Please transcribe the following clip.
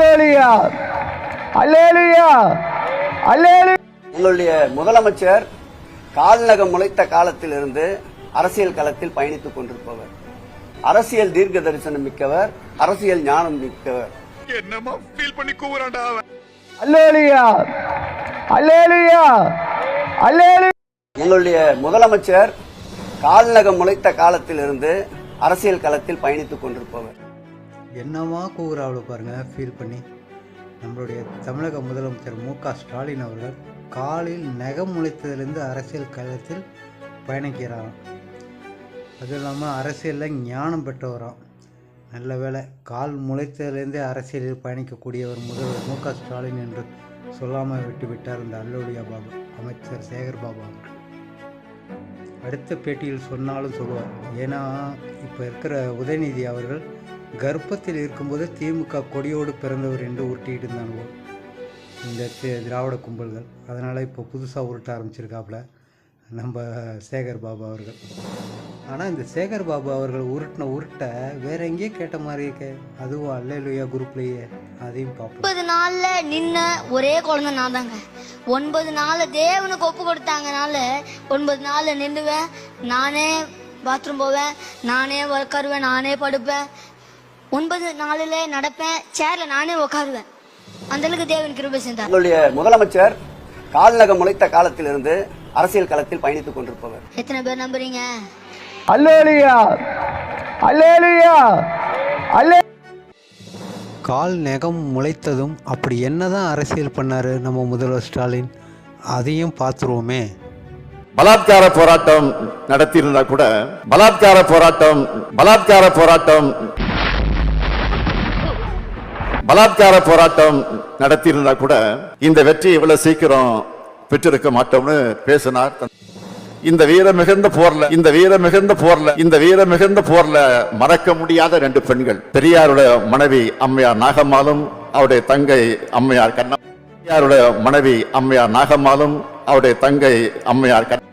அல்லேலுயா. அல்லேலுயா. அல்லேலு. எங்களுடைய முதலமைச்சர் கால்நகம் முளைத்த காலத்திலிருந்து அரசியல் களத்தில் பயணித்துக் கொண்டிருப்பவர். அரசியல் தீர்க்க தரிசனம் மிக்கவர் அரசியல் ஞானம் மிக்கவர். என்னமா ஃபீல் பண்ணி கூவுறான்டா அவன். அல்லேலுயா. அல்லேலுயா. அல்லேலு. எங்களுடைய முதலமைச்சர் கால்நகம் முளைத்த காலத்திலிருந்து அரசியல் களத்தில் பயணித்துக் கொண்டிருப்பவர். என்னவா கூகுறாவில் பாருங்க ஃபீல் பண்ணி. நம்மளுடைய தமிழக முதலமைச்சர் மு க ஸ்டாலின் அவர்கள் காலில் நகம் முளைத்ததிலிருந்து அரசியல் களத்தில் பயணிக்கிறாராம். அதுவும் இல்லாமல் அரசியலில் ஞானம் பெற்றவராம். நல்ல வேலை கால் முளைத்ததுலேருந்தே அரசியலில் பயணிக்கக்கூடியவர் முதல்வர் மு க ஸ்டாலின் என்று சொல்லாமல் விட்டு விட்டார் இந்த அல்லோலியா பாபு அமைச்சர் சேகர் பாபு அவர்கள். அடுத்த பேட்டியில் சொன்னாலும் சொல்லுவார். ஏன்னா இப்போ இருக்கிற உதயநிதி அவர்கள் கர்ப்பத்தில் இருக்கும்போது திமுக கொடியோடு பிறந்தவர் என்று உருட்டிட்டு இருந்தாங்க இந்த திராவிட கும்பல்கள். அதனால் இப்போ புதுசாக உருட்ட ஆரம்பிச்சிருக்காப்புல நம்ம சேகர் பாபு அவர்கள். ஆனால் இந்த சேகர் பாபு அவர்கள் உருட்டின உருட்டை வேற எங்கேயோ கேட்ட மாதிரி இருக்கே. அதுவும் அல்லேலுயா குரூப்லேயே அதையும் பார்ப்போம். ஒன்பது நாள்ல நின்ன ஒரே குழந்தை நான் தாங்க ஒன்பது நாள் தேவனுக்கு ஒப்பு கொடுத்தாங்கனால ஒன்பது நாள்ல நின்றுவேன். நானே பாத்ரூம் போவேன். நானே உட்காருவேன் நானே படுப்பேன். ஒன்பது நாளில் நடப்பேன். சேர்ல நானே உட்காருவேன் அந்த அளவுக்கு தேவன் கிருபை செஞ்சார் எங்களுடைய முதலமைச்சர் கால்நகம் முளைத்த காலத்திலிருந்து அரசியல் களத்தில் பயணித்துக் கொண்டிருப்பவர். எத்தனை பேர் நம்புறீங்க? அல்லேலுயா! அல்லேலுயா! அல்லே கால் நகம் முளைத்ததும் அப்படி என்னதான் அரசியல் பண்ணாரு நம்ம முதல்வர் ஸ்டாலின்? அதையும் பார்த்துருவோமே. பலாத்கார போராட்டம் நடத்தியிருந்தா கூட பலாத்கார போராட்டம் பலாத்கார போராட்டம் பலாத்கார போராட்டம் நடத்தியிருந்தா கூட இந்த வெற்றி இவ்வளவு சீக்கிரம் பெற்றிருக்க மாட்டோம்னு பேசினார். இந்த வீர மிகுந்த போர்ல இந்த வீர மிகுந்த போர்ல இந்த வீர மிகுந்த போர்ல மறக்க முடியாத ரெண்டு பெண்கள். பெரியாருடைய மனைவி அம்மையார் நாகம்மாளும் அவருடைய தங்கை அம்மையார் கண்ணா பெரியாருடைய மனைவி அம்மையார் நாகம்மாளும் அவருடைய தங்கை அம்மையார் கண்ணா